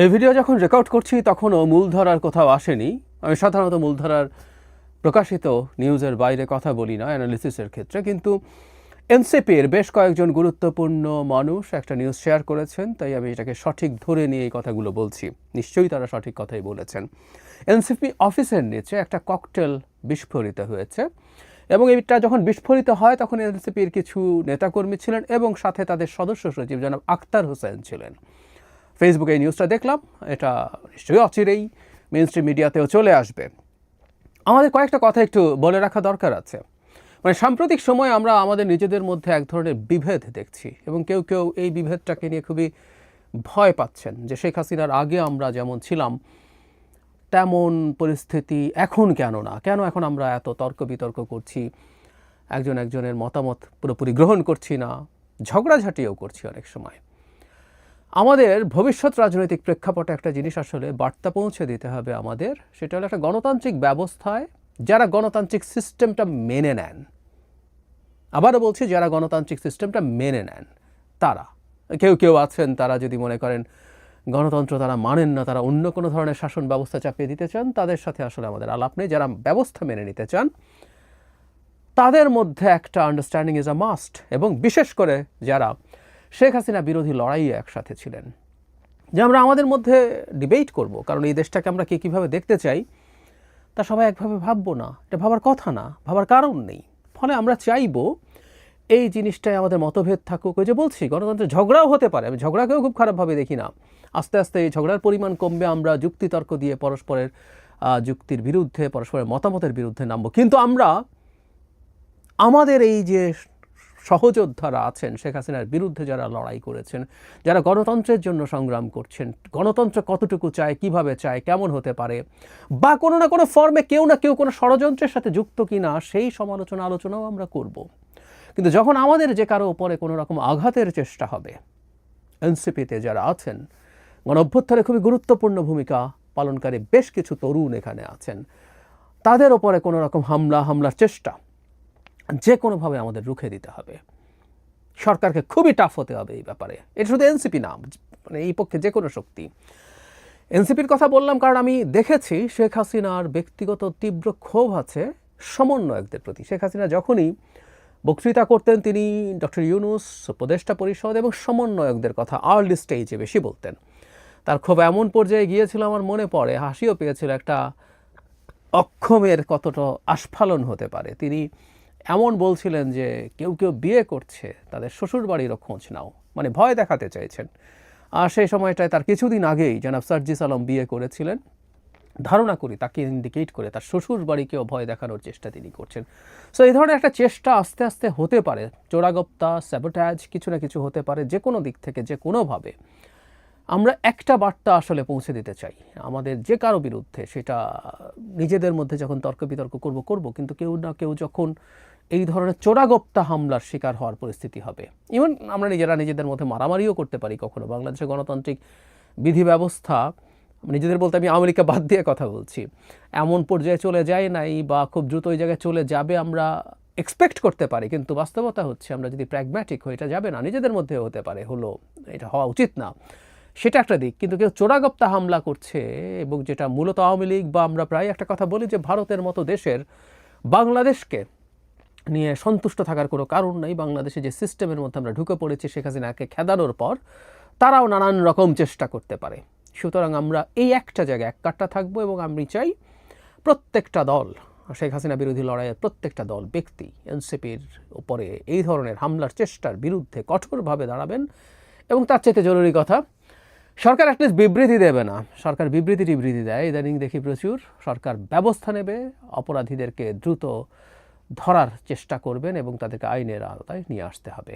এই ভিডিও যখন রেকর্ড করছি, তখনও মূলধারার কোথাও আসেনি। আমি সাধারণত মূলধারার প্রকাশিত নিউজের বাইরে কথা বলি না অ্যানালিসিসের ক্ষেত্রে, কিন্তু এনসিপির বেশ কয়েকজন গুরুত্বপূর্ণ মানুষ একটা নিউজ শেয়ার করেছেন, তাই আমি এটাকে সঠিক ধরে নিয়ে এই কথাগুলো বলছি। নিশ্চয়ই তারা সঠিক কথাই বলেছেন। এনসিপি অফিসের নিচে একটা ককটেল বিস্ফোরিত হয়েছে, এবং এটা যখন বিস্ফোরিত হয়, তখন এনসিপির কিছু নেতাকর্মী ছিলেন, এবং সাথে তাদের সদস্য সচিব জনাব আক্তার হোসেন ছিলেন। ফেসবুকে এই নিউজটা দেখলাম, এটা নিশ্চয়ই অচিরেই মেন স্ট্রিম মিডিয়াতেও চলে আসবে। আমাদের কয়েকটা কথা একটু বলে রাখা দরকার আছে। মানে সাম্প্রতিক সময়ে আমরা আমাদের নিজেদের মধ্যে এক ধরনের বিভেদ দেখছি এবং কেউ কেউ এই বিভেদটাকে নিয়ে খুবই ভয় পাচ্ছেন যে শেখ হাসিনার আগে আমরা যেমন ছিলাম, তেমন পরিস্থিতি এখন কেন না? কেন এখন আমরা এত তর্ক বিতর্ক করছি? একজন একজনের মতামত পুরোপুরি গ্রহণ করছি না, ঝগড়াঝাটিও করছি অনেক সময়। আমাদের ভবিষ্যৎ রাজনৈতিক প্রেক্ষাপটে একটা জিনিস আসলে বার্তা পৌঁছে দিতে হবে আমাদের, সেটা হলো একটা গণতান্ত্রিক ব্যবস্থায় যারা গণতান্ত্রিক সিস্টেমটা মেনে নেন। আবারও বলছি, যারা গণতান্ত্রিক সিস্টেমটা মেনে নেন, তারা। কেউ কেউ আছেন, তারা যদি মনে করেন গণতন্ত্র তারা মানেন না, তারা অন্য কোনো ধরনের শাসন ব্যবস্থা চাপিয়ে দিতে চান, তাদের সাথে আসলে আমাদের আলাপ নেই। যারা ব্যবস্থা মেনে নিতে চান, তাদের মধ্যে একটা আন্ডারস্ট্যান্ডিং ইজ আ মাস্ট এবং বিশেষ করে যারা শেখ হাসিনা বিরোধী লড়াইয়ে একসাথে ছিলেন। যে আমরা আমাদের মধ্যে ডিবেট করব, কারণ এই দেশটাকে আমরা কে কীভাবে দেখতে চাই, তা সবাই একভাবে ভাববো না। এটা ভাবার কথা না, ভাবার কারণ নেই। ফলে আমরা চাইব এই জিনিসটাই আমাদের মতভেদ থাকুক। ওই যে বলছি, গণতন্ত্রে ঝগড়াও হতে পারে, আমি ঝগড়াকেও খুব খারাপভাবে দেখি না। আস্তে আস্তে এই ঝগড়ার পরিমাণ কমবে, আমরা যুক্তিতর্ক দিয়ে পরস্পরের যুক্তির বিরুদ্ধে, পরস্পরের মতামতের বিরুদ্ধে নামবো। কিন্তু আমরা, আমাদের এই যে সহযোদ্ধারা আছেন শেখ হাসিনার বিরুদ্ধে যারা লড়াই করেছেন, যারা গণতন্ত্রের জন্য সংগ্রাম করছেন, গণতন্ত্র কতটুকু চায়, কীভাবে চায়, কেমন হতে পারে, বা কোনো না কোনো ফর্মে কেউ না কেউ কোনো ষড়যন্ত্রের সাথে যুক্ত কিনা, সেই সমালোচনা আলোচনাও আমরা করব। কিন্তু যখন আমাদের যে কারও উপরে কোনো রকম আঘাতের চেষ্টা হবে এনসিপিতে যারা আছেন, গণ অভ্যুত্থানে খুবই গুরুত্বপূর্ণ ভূমিকা পালনকারী বেশ কিছু তরুণ এখানে আছেন। তাদের ওপরে কোনো রকম হামলা, হামলার চেষ্টা যে কোনোভাবে আমাদের রুখে দিতে হবে। সরকারকে খুবই টাফ হতে হবে এই ব্যাপারে। এটা শুধু এনসিপি না মানে এই পক্ষে যে কোনো শক্তি এনসিপির কথা বললাম কারণ আমি দেখেছি শেখ হাসিনার ব্যক্তিগত তীব্র ক্ষোভ আছে সমন্বয়কদের প্রতি। শেখ হাসিনা যখনই বক্তৃতা করতেন, তিনি ডক্টর ইউনুস, উপদেষ্টা পরিষদ এবং সমন্বয়কদের কথা আর্লি স্টেজে বেশি বলতেন। তার ক্ষোভ এমন পর্যায়ে গিয়েছিল, আমার মনে পড়ে, হাসিও পেয়েছিল একটা অক্ষমের কতটা আস্ফালন হতে পারে। তিনি এমন বলছিলেন যে কেউ কেউ বিয়ে করছে, তাদের শ্বশুর বাড়িরও খোঁজ নাও। মানে ভয় দেখাতে চাইছেন। আর সেই সময়টায় তার কিছুদিন আগেই জনাব সার্জিস আলম বিয়ে করেছিলেন। ধারণা করি তাকে ইন্ডিকেট করে তার শ্বশুর বাড়িকেও ভয় দেখানোর চেষ্টা তিনি করছেন। সো এই ধরনের একটা চেষ্টা আস্তে আস্তে হতে পারে। চোরাগপ্তা, স্যাবোটাজ, কিছু না কিছু হতে পারে যে কোনো দিক থেকে যে কোনোভাবে আমরা একটা বার্তা আসলে পৌঁছে দিতে চাই। আমাদের যে কারও বিরুদ্ধে সেটা নিজেদের মধ্যে যখন তর্ক বিতর্ক করব করব, কিন্তু কেউ না কেউ যখন এই ধরনের চোরাগপ্তা হামলার শিকার হওয়ার পরিস্থিতি হবে। ইভেন আমরা নিজেরা নিজেদের মধ্যে মারামারিও করতে পারি কখনো। বাংলাদেশের গণতান্ত্রিক বিধি ব্যবস্থা নিজেদের বলতে আমি আমেরিকা বাদ দিয়ে কথা বলছি, এমন পর্যায়ে চলে যায় নাই বা খুব দ্রুত ওই জায়গায় চলে যাবে আমরা এক্সপেক্ট করতে পারি। কিন্তু বাস্তবতা হচ্ছে আমরা যদি প্র্যাগম্যাটিক হই এটা যাবে না, নিজেদের মধ্যে হতে পারে। হলো, এটা হওয়া উচিত না। সেটা একটা দিক, কিন্তু কেউ চোরাগপ্তা হামলা করছে এবং যেটা মূলত আওয়ামী লীগ বা আমরা প্রায় একটা কথা বলি যে ভারতের মতো দেশের বাংলাদেশকে নিয়ে সন্তুষ্ট থাকার কোনো কারণ নেই। বাংলাদেশে যে সিস্টেমের মধ্যে আমরা ঢুকে পড়েছি শেখ হাসিনাকে খেদানোর পর, তারাও নানান রকম চেষ্টা করতে পারে। সুতরাং আমরা এই একটা জায়গায় এক কাটটা থাকব এবং আমি চাই প্রত্যেকটা দল, শেখ হাসিনা বিরোধী লড়াইয়ের প্রত্যেকটা দল, ব্যক্তি, এনসিপির উপরে এই ধরনের হামলার চেষ্টার বিরুদ্ধে কঠোরভাবে দাঁড়াবেন এবং তার চাইতে জরুরি কথা সরকার অ্যাটলিস্ট বিবৃতি দেবে না। সরকার বিবৃতি টিবৃতি দেয়। ইদানিং দেখি প্রচুর সরকার ব্যবস্থা নেবে। অপরাধীদেরকে দ্রুত ধরার চেষ্টা করবেন এবং তাদেরকে আইনের আওতায় নিয়ে আসতে হবে।